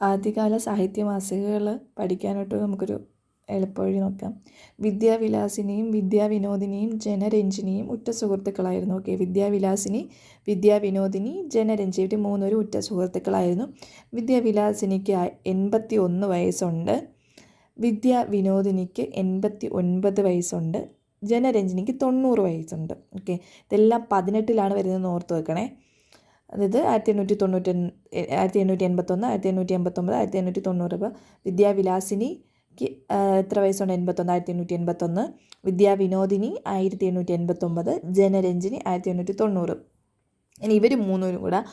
ആദ്യകാല സാഹിത്യ മാസികകൾ പഠിക്കാനായിട്ട് നമുക്കൊരു എളുപ്പവഴി നോക്കാം. വിദ്യാവിലാസിനിയും വിദ്യാവിനോദിനിയും ജനരഞ്ജിനിയും ഉറ്റ സുഹൃത്തുക്കളായിരുന്നു. ഓക്കെ വിദ്യാവിലാസിനി വിദ്യാവിനോദിനി ജനരഞ്ജി ഇവർ മൂന്നൊരു ഉറ്റ സുഹൃത്തുക്കളായിരുന്നു. വിദ്യാവിലാസിനിക്ക് എൺപത്തി ഒന്ന് വയസ്സുണ്ട്. വിദ്യാവിനോദിനിക്ക് എൺപത്തി ഒൻപത് വയസ്സുണ്ട്. ജനരഞ്ജിനിക്ക് തൊണ്ണൂറ് വയസ്സുണ്ട്. ഓക്കെ ഇതെല്ലാം പതിനെട്ടിലാണ് വരുന്നത് ഓർത്ത് വെക്കണേ. അതായത് ആയിരത്തി എണ്ണൂറ്റി തൊണ്ണൂറ്റി ആയിരത്തി എണ്ണൂറ്റി എൺപത്തൊന്ന് ആയിരത്തി എണ്ണൂറ്റി എൺപത്തൊമ്പത് ആയിരത്തി എണ്ണൂറ്റി തൊണ്ണൂറ് അപ്പോൾ വിദ്യാവിലാസിനിക്ക് എത്ര വയസ്സുണ്ട് എൺപത്തൊന്ന് ആയിരത്തി എണ്ണൂറ്റി എൺപത്തൊന്ന് വിദ്യാവിനോദിനി ആയിരത്തി എണ്ണൂറ്റി എൺപത്തൊമ്പത് ജനരഞ്ജിനി ആയിരത്തി എണ്ണൂറ്റി തൊണ്ണൂറ് ഇനി ഇവർ മൂന്നുപേരും കൂടെ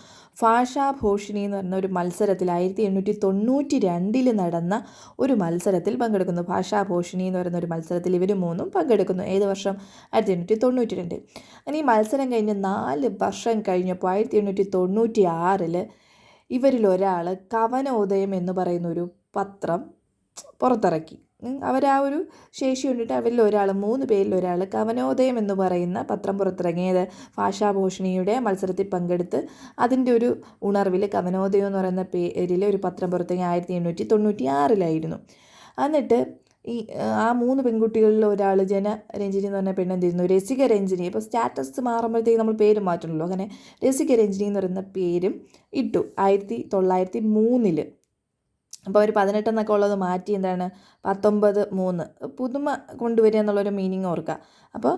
ഭാഷാഭൂഷണി എന്ന് പറഞ്ഞ ഒരു മത്സരത്തിൽ ആയിരത്തി എണ്ണൂറ്റി തൊണ്ണൂറ്റി രണ്ടിൽ നടന്ന ഒരു മത്സരത്തിൽ പങ്കെടുക്കുന്നു. ഭാഷാഭൂഷണി എന്ന് പറയുന്ന ഒരു മത്സരത്തിൽ ഇവർ മൂന്നും പങ്കെടുക്കുന്നു. ഏത് വർഷം? ആയിരത്തി എണ്ണൂറ്റി തൊണ്ണൂറ്റി രണ്ട്. അങ്ങനെ ഈ മത്സരം കഴിഞ്ഞ് നാല് വർഷം കഴിഞ്ഞപ്പോൾ ആയിരത്തി എണ്ണൂറ്റി തൊണ്ണൂറ്റി ആറിൽ ഇവരിൽ ഒരാൾ കവനോദയം എന്ന് പറയുന്ന ഒരു പത്രം പുറത്തിറക്കി. അവർ ആ ഒരു ശേഷി കൊണ്ടിട്ട് അവരിൽ ഒരാൾ മൂന്ന് പേരിൽ ഒരാൾ കവനോദയം എന്ന് പറയുന്ന പത്രം പുറത്തിറങ്ങിയത് ഭാഷാഭൂഷണിയുടെ മത്സരത്തിൽ പങ്കെടുത്ത് അതിന്റെ ഒരു ഉണർവിൽ കവനോദയം എന്ന് പറയുന്ന പേരിൽ ഒരു പത്രം പുറത്തിറങ്ങി ആയിരത്തി എണ്ണൂറ്റി തൊണ്ണൂറ്റി ആറിലായിരുന്നു എന്നിട്ട് ഈ ആ മൂന്ന് പെൺകുട്ടികളിൽ ഒരാൾ ജന രഞ്ജിനി എന്ന് പറഞ്ഞ പെണ്ണെന്തിരുന്നു? രസിക രഞ്ജിനി. ഇപ്പോൾ സ്റ്റാറ്റസ് മാറുമ്പോഴത്തേക്ക് നമ്മൾ പേര് മാറ്റണമല്ലോ. അങ്ങനെ രസിക രഞ്ജിനി എന്ന് പറയുന്ന പേരും ഇട്ടു ആയിരത്തി തൊള്ളായിരത്തി മൂന്നിൽ അപ്പോൾ ഒരു പതിനെട്ടെന്നൊക്കെ ഉള്ളത് മാറ്റി എന്താണ്? പത്തൊമ്പത് മൂന്ന്. പുതുമ കൊണ്ടുവരിക എന്നുള്ളൊരു മീനിങ് ഓർക്കുക അപ്പോൾ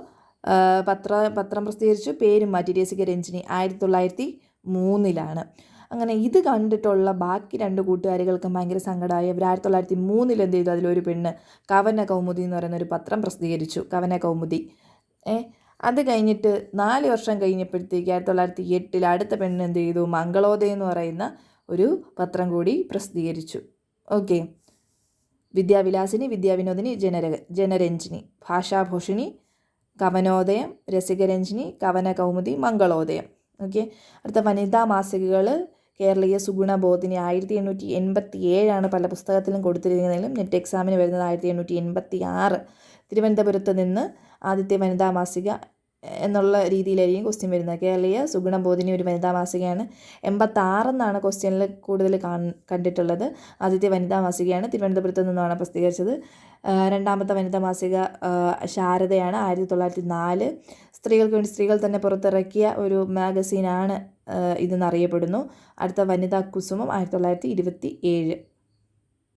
പത്ര പത്രം പ്രസിദ്ധീകരിച്ചു. പേരും മാറ്റി. രസിക രഞ്ജിനി ആയിരത്തി തൊള്ളായിരത്തി മൂന്നിലാണ് അങ്ങനെ ഇത് കണ്ടിട്ടുള്ള ബാക്കി രണ്ട് കൂട്ടുകാരികൾക്കും ഭയങ്കര സങ്കടമായി അവർ ആയിരത്തി തൊള്ളായിരത്തി മൂന്നിൽ എന്ത് ചെയ്തു? അതിലൊരു പെണ്ണ് കവന കൗമുദി എന്ന് പറയുന്ന ഒരു പത്രം പ്രസിദ്ധീകരിച്ചു. കവന കൗമുദി. ഏ? അത് കഴിഞ്ഞിട്ട് നാല് വർഷം കഴിഞ്ഞപ്പോഴത്തേക്ക് ആയിരത്തി തൊള്ളായിരത്തി എട്ടിൽ അടുത്ത പെണ്ണ് എന്ത് ചെയ്തു? മംഗളോദയം എന്ന് പറയുന്ന ഒരു പത്രം കൂടി പ്രസിദ്ധീകരിച്ചു. ഓക്കെ. വിദ്യാവിലാസിനി വിദ്യാവിനോദിനി ജനര ജനരഞ്ജിനി. ഭാഷാഭൂഷണി കവനോദയം രസികരഞ്ജിനി കവനകൗമുദി മംഗളോദയം. ഓക്കെ. അടുത്ത വനിതാ മാസികകൾ കേരളീയ സുഗുണബോധിനി ആയിരത്തി എണ്ണൂറ്റി എൺപത്തി ഏഴാണ് പല പുസ്തകത്തിലും കൊടുത്തിരിക്കുന്നതിലും നെറ്റ് എക്സാമിന് വരുന്നത് ആയിരത്തി എണ്ണൂറ്റി എൺപത്തി ആറ് തിരുവനന്തപുരത്ത് നിന്ന് ആദ്യത്തെ വനിതാ മാസിക എന്നുള്ള രീതിയിലായിരിക്കും ക്വസ്റ്റ്യൻ വരുന്നത് കേരളീയ സുഗുണബോധിനി ഒരു വനിതാ മാസികയാണ്. എൺപത്താറെന്നാണ് ക്വസ്റ്റ്യനിൽ കൂടുതൽ കണ്ടിട്ടുള്ളത്. ആദ്യത്തെ വനിതാ മാസികയാണ്. തിരുവനന്തപുരത്ത് നിന്നാണ് പ്രസിദ്ധീകരിച്ചത്. രണ്ടാമത്തെ വനിതാ മാസിക ശാരദയാണ് ആയിരത്തി തൊള്ളായിരത്തി നാല് സ്ത്രീകൾക്ക് വേണ്ടി സ്ത്രീകൾ തന്നെ പുറത്തിറക്കിയ ഒരു മാഗസീനാണ് ഇതെന്നറിയപ്പെടുന്നു അടുത്ത വനിതാ കുസുമം ആയിരത്തി തൊള്ളായിരത്തി ഇരുപത്തി ഏഴ്